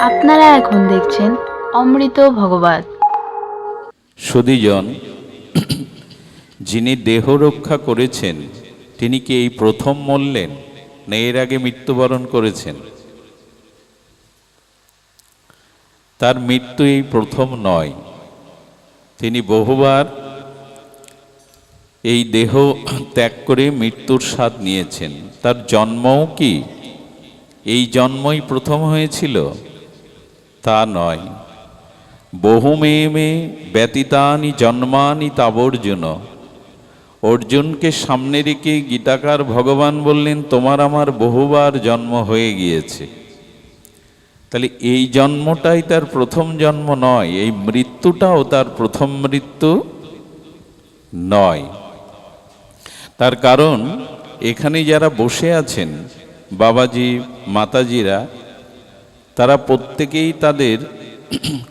আপনারা এখন দেখছেন অমৃত ভগবত। সুদীজন যিনি দেহ রক্ষা করেছেন, তিনি কি এই প্রথম মরলেন না এর আগে মৃত্যুবরণ করেছেন? তার মৃত্যু এই প্রথম নয়। তিনি বহুবার এই দেহ ত্যাগ করে মৃত্যুর স্বাদ নিয়েছেন। তার জন্মও কি? এই জন্মই প্রথম হয়েছিল? তা নয়। বহু মেয়ে মেয়ে ব্যতীতানি জন্মানি তাবর্জুন অর্জুনকে সামনে রেখে গীতাকার ভগবান বললেন, তোমার আমার বহুবার জন্ম হয়ে গিয়েছে। তাহলে এই জন্মটাই তার প্রথম জন্ম নয়, এই মৃত্যুটাও তার প্রথম মৃত্যু নয়। তার কারণ, এখানে যারা বসে আছেন, বাবাজি, মাতাজিরা তারা প্রত্যেকেই তাদের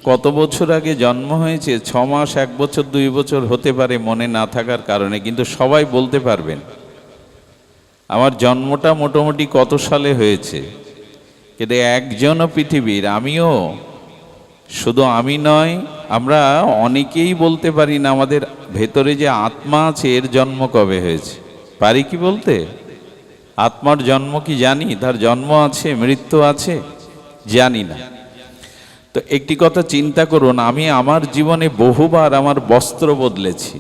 কত বছর আগে জন্ম হয়েছে? ছ মাস, এক বছর, দুই বছর হতে পারে মনে না থাকার কারণে, কিন্তু সবাই বলতে পারবেন। আমার জন্মটা মোটামুটি কত সালে হয়েছে? কিন্তু একজনও পৃথিবীর, আমিও। শুধু আমি নয়, আমরা অনেকেই বলতে পারি না আমাদের ভেতরে যে আত্মা আছে, এর জন্ম কবে হয়েছে। পারি কি বলতে? আত্মার জন্ম কি জানি? তার জন্ম আছে, মৃত্যু আছে। জানি না। তো একটি কথা চিন্তা করুন, আমি আমার জীবনে বহুবার আমার বস্ত্র বদলেছি,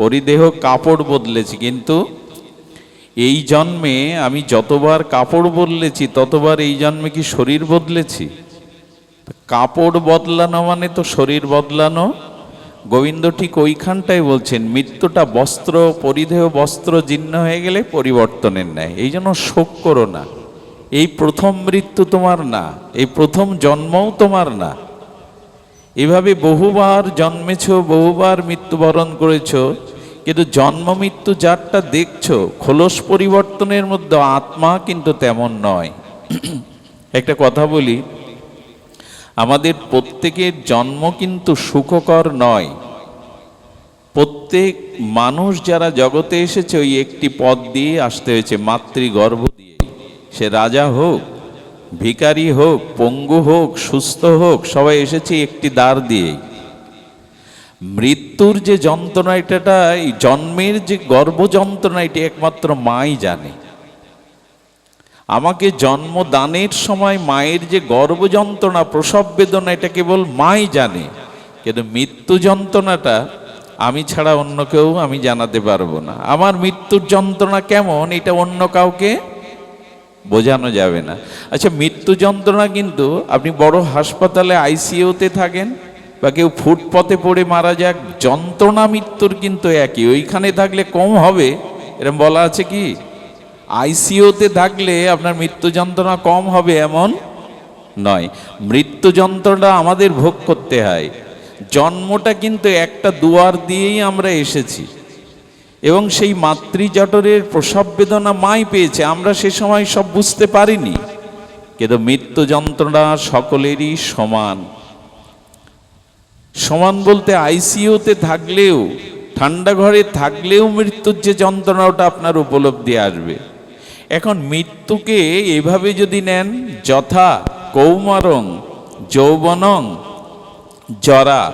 পরিদেহ কাপড় বদলেছি, কিন্তু এই জন্মে আমি যতবার কাপড় বদলেছি, ততবার এই জন্মে কি শরীর বদলেছি? কাপড় বদলানো মানে তো শরীর বদলানো। গোবিন্দ ঠিক ওইখানটাই বলছেন, মৃত্যুটা বস্ত্র পরিধেয় বস্ত্র, জীর্ণ হয়ে গেলে পরিবর্তনের নেয় এই জন্য শোক করো না। এই প্রথম মৃত্যু তোমার না, এই প্রথম জন্মও তোমার না। এভাবে বহুবার জন্মেছ, বহুবার মৃত্যুবরণ করেছ, কিন্তু জন্ম মৃত্যু যারটা দেখছ, খোলস পরিবর্তনের মধ্যে আত্মা কিন্তু তেমন নয়। একটা কথা বলি, আমাদের প্রত্যেকের জন্ম কিন্তু সুখকর নয়। প্রত্যেক মানুষ যারা জগতে এসেছে, ওই একটি পদ দিয়ে আসতে হয়েছে, মাতৃগর্ভ দিয়ে। সে রাজা হোক, ভিখারি হোক, পঙ্গু হোক, সুস্থ হোক, সবাই এসেছে একটি দ্বার দিয়ে। মৃত্যুর যে যন্ত্রণা এটা এই জন্মের যে গর্ব যন্ত্রণা, এটি একমাত্র মাই জানে। আমাকে জন্মদানের সময় মায়ের যে গর্ব যন্ত্রণা, প্রসব বেদনা, এটা কেবল মাই জানে। কিন্তু মৃত্যু যন্ত্রণাটা আমি ছাড়া অন্য কেউ আমি জানাতে পারব না। আমার মৃত্যুর যন্ত্রণা কেমন, এটা অন্য কাউকে বোঝানো যাবে না। আচ্ছা মৃত্যু যন্ত্রণা কিন্তু আপনি বড় হাসপাতালে আইসিইউতে থাকেন বা কেউ ফুটপথে পড়ে মারা যাক, যন্ত্রণা মৃত্যুর কিন্তু একই। ওইখানে থাকলে কম হবে। এরকম বলা আছে কি? আইসিইউতে থাকলে আপনার মৃত্যু যন্ত্রণা কম হবে এমন নয়। মৃত্যু যন্ত্রণা আমাদের ভোগ করতে হয়। জন্মটা কিন্তু একটা দুয়ার দিয়েই আমরা এসেছি। এবং সেই মাতৃজঠরের প্রসব বেদনা মাই পেয়েছে, আমরা সে সময় সব বুঝতে পারিনি। কিন্তু মৃত্যু যন্ত্রণা সকলেরই সমান। সমান বলতে আইসিইউতে থাকলেও, ঠান্ডা ঘরে থাকলেও মৃত্যুর যে যন্ত্রণা, ওটা আপনার উপলব্ধি আসবে। এখন মৃত্যুকে এভাবে যদি নেন, যথা কৌমারং, যৌবনং, জরা,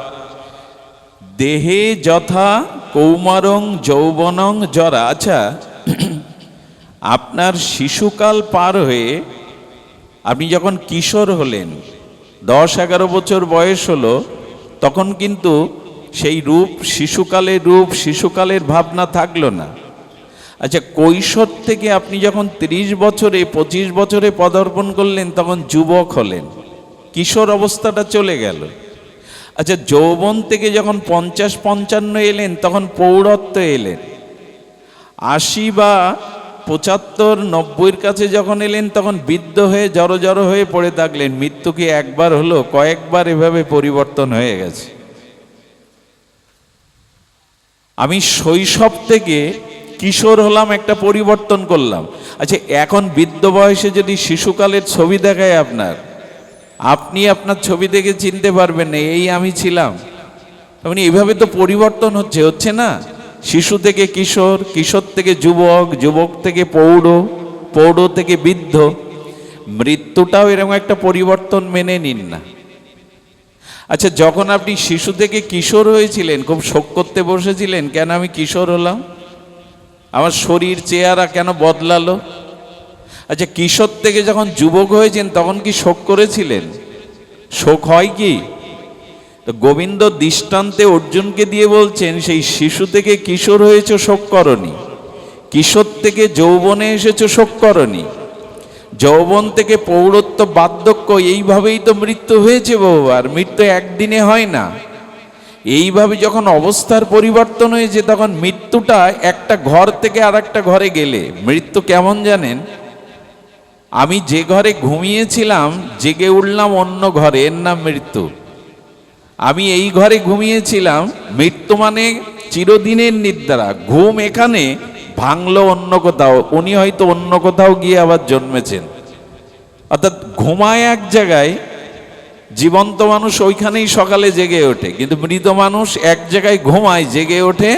দেহে যথা কৌমারং যৌবনং জরা। আচ্ছা আপনার শিশুকাল পার হয়ে আপনি যখন কিশোর হলেন, দশ এগারো বছর বয়স হলো, তখন কিন্তু সেই রূপ শিশুকালের রূপ, শিশুকালের ভাবনা থাকল না। আচ্ছা কৈশোর থেকে আপনি যখন তিরিশ বছরে, পঁচিশ বছরে পদার্পণ করলেন, তখন যুবক হলেন, কিশোর অবস্থাটা চলে গেল। আচ্ছা যৌবন থেকে যখন পঞ্চাশ পঞ্চান্ন এলেন, তখন পৌরত্ব এলেন। আশি বা পঁচাত্তর, নব্বইয়ের কাছে যখন এলেন, তখন বৃদ্ধ হয়ে জড়ো জড়ো হয়ে পড়ে থাকলেন। মৃত্যু কি একবার হলো? কয়েকবার এভাবে পরিবর্তন হয়ে গেছে। আমি শৈশব থেকে কিশোর হলাম, একটা পরিবর্তন করলাম। আচ্ছা এখন বৃদ্ধ বয়সে যদি শিশুকালের ছবি দেখায় আপনার আপনি আপনার ছবি দেখে চিনতে পারবেন না, এই আমি ছিলাম। মানে এভাবে তো পরিবর্তন হচ্ছে হচ্ছে না? শিশু থেকে কিশোর কিশোর থেকে যুবক যুবক থেকে পৌঢ় পৌঢ় থেকে বৃদ্ধ, মৃত্যুটাও এরকম একটা পরিবর্তন মেনে নিন না। আচ্ছা যখন আপনি শিশু থেকে কিশোর হয়েছিলেন, খুব শোক করতে বসেছিলেন, কেন আমি কিশোর হলাম? আমার শরীর, চেহারা কেন বদলালো? আচ্ছা কিশোর থেকে যখন যুবক হয়েছেন, তখন কি শোক করেছিলেন? শোক হয় কি? তো গোবিন্দ দৃষ্টান্তে অর্জুনকে দিয়ে বলছেন, সেই শিশু থেকে কিশোর হয়েছে, শোক করনি। কিশোর থেকে যৌবনে এসেছ, শোক করনি। যৌবন থেকে পৌরত্ব বার্ধক্য, এইভাবেই তো মৃত্যু হয়েছে বহুবার। মৃত্যু একদিনে হয় না। এইভাবে যখন অবস্থার পরিবর্তন হয়েছে, তখন মৃত্যুটা একটা ঘর থেকে আর একটা ঘরে গেলে। মৃত্যু কেমন জানেন? আমি যে ঘরে ঘুমিয়েছিলাম, জেগে উঠলাম অন্য ঘরে, এর নাম মৃত্যু। আমি এই ঘরে ঘুমিয়েছিলাম, মৃত্যু মানে চিরদিনের নিদ্রা, ঘুম এখানে ভাঙলো অন্য কোথাও, উনি হয়তো অন্য কোথাও গিয়ে আবার জন্মেছেন। অর্থাৎ ঘুমায় এক জায়গায়, জীবন্ত মানুষ ওইখানেই সকালে জেগে ওঠে, কিন্তু মৃত মানুষ এক জায়গায় ঘুমায়, জেগে ওঠে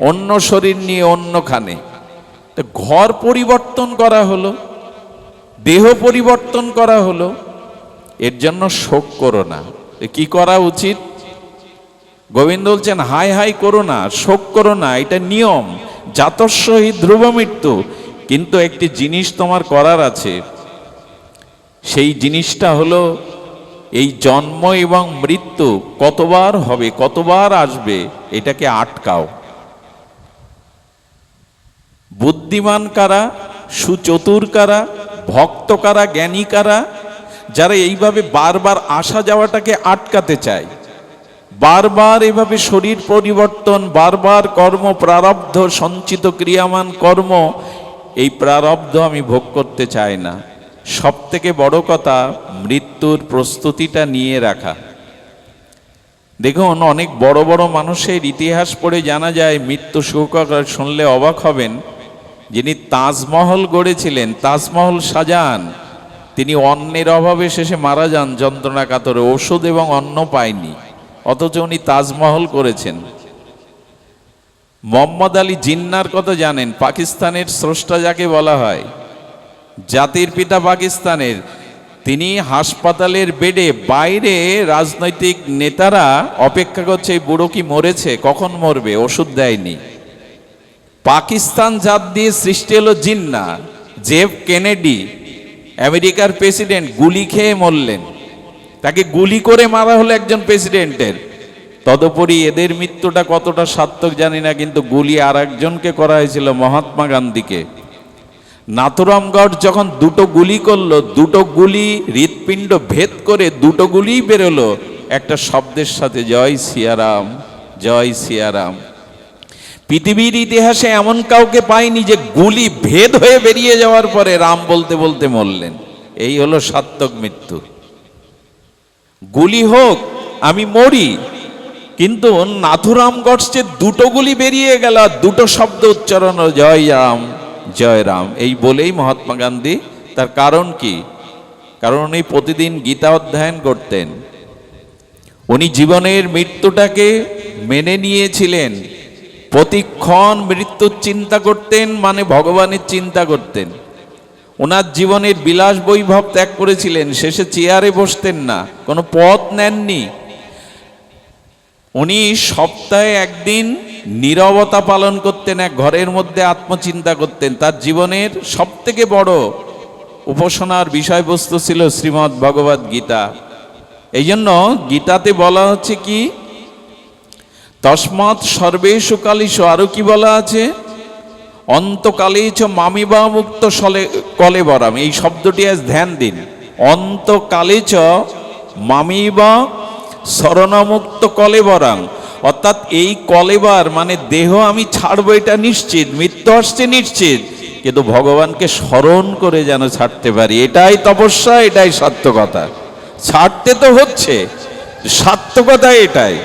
অন্য শরীর নিয়ে অন্যখানে। ঘর পরিবর্তন করা হলো। দেহ পরিবর্তন করা হলো, এর জন্য শোক করো না। কি করা উচিত? গোবিন্দ বলছেন হাই হাই করো না, শোক করো না, এটা নিয়ম। জাতস্বহী ধ্রুব মৃত্যু, কিন্তু একটি জিনিস তোমার করার আছে। সেই জিনিসটা হলো, এই জন্ম এবং মৃত্যু কতবার হবে, কতবার আসবে, এটাকে আটকাও। বুদ্ধিমান কারা, সুচতুর কারা ভক্ত কারা জ্ঞানী কারা যারা এইভাবে বারবার আসা যাওয়াটাকে আটকাতে চায়। বারবার এভাবে শরীর পরিবর্তন, বারবার কর্ম প্রারব্ধ, সঞ্চিত ক্রিয়ামান কর্ম, এই প্রারব্ধ আমি ভোগ করতে চাই না। সব থেকে বড় কথা, মৃত্যুর প্রস্তুতিটা নিয়ে রাখা। দেখুন, অনেক বড় বড় মানুষের ইতিহাস পড়ে জানা যায়, মৃত্যু শোকর শুনলে অবাক হবেন। যিনি তাজমহল গড়েছিলেন, তাজমহল সাজান, তিনি অন্নের অভাবে শেষে মারা যান, যন্ত্রণা কাতরে ওষুধ এবং অন্ন পায়নি, অথচ উনি তাজমহল করেছেন। মোহাম্মদ আলী জিন্নার কথা জানেন, পাকিস্তানের স্রষ্টা যাকে বলা হয়, জাতির পিতা পাকিস্তানের, তিনি হাসপাতালের বেডে বাইরে রাজনৈতিক নেতারা অপেক্ষা করছে, এই বুড়ো কি মরেছে, কখন মরবে, ওষুধ দেয়নি। পাকিস্তান জাত দিয়ে সৃষ্টি হলো জিন্না জেফ কেনেডি, আমেরিকার প্রেসিডেন্ট, গুলি খেয়ে মরলেন। তাকে গুলি করে মারা হলো একজন প্রেসিডেন্টের। তদুপরি এদের মৃত্যুটা কতটা সার্থক জানি না, কিন্তু গুলি আর একজনকে করা হয়েছিল মহাত্মা গান্ধীকে। নাথুরামগড় যখন দুটো গুলি করল, দুটো গুলি হৃৎপিণ্ড ভেদ করে দুটো গুলিই বেরোলো। একটা শব্দের সাথে, জয় সিয়ারাম জয় সিয়ারাম। পৃথিবীর ইতিহাসে এমন কাউকে পাইনি যে গুলি ভেদ হয়ে বেরিয়ে যাওয়ার পরে রাম বলতে বলতে মরলেন। এই হলো সাত্তক মৃত্যু। গুলি হোক, আমি মরি, কিন্তু নাথুরাম গডসে দুটো গুলি বেরিয়ে গেল দুটো শব্দ উচ্চারণ, জয় রাম জয় রাম। এই বলেই মহাত্মা গান্ধী তার কারণ কি? কারণ উনি প্রতিদিন গীতা অধ্যয়ন করতেন। উনি জীবনের মৃত্যুটাকে মেনে নিয়েছিলেন। প্রতিক্ষণ মৃত্যুর চিন্তা করতেন মানে ভগবানের চিন্তা করতেন। ওনার জীবনের বিলাস বৈভব ত্যাগ করেছিলেন, শেষে চেয়ারে বসতেন না, কোনো পথ নেননি। উনি সপ্তাহে একদিন নীরবতা পালন করতেন, এক ঘরের মধ্যে আত্মচিন্তা করতেন। তার জীবনের সব থেকে বড় উপাসনার বিষয়বস্তু ছিল শ্রীমদ্ ভগবদ গীতা। এই জন্য গীতাতে বলা হচ্ছে কি তসমাৎ সর্বেষু কালিশ আরও কি বলা আছে? অন্তকালে চ মামিবা মুক্ত সলে কলেবরাম এই শব্দটি আজ ধ্যান দিন। অন্তকালে চ মামিবা শরণমুক্ত কলেবরাং অর্থাৎ এই কলেবার মানে দেহ আমি ছাড়বো, এটা নিশ্চিত। মৃত্যু আসছে নিশ্চিত। কিন্তু ভগবানকে স্মরণ করে যেন ছাড়তে পারি, এটাই তপস্যা, এটাই সার্থকতা। ছাড়তে তো হচ্ছে, সার্থকতা এটাই।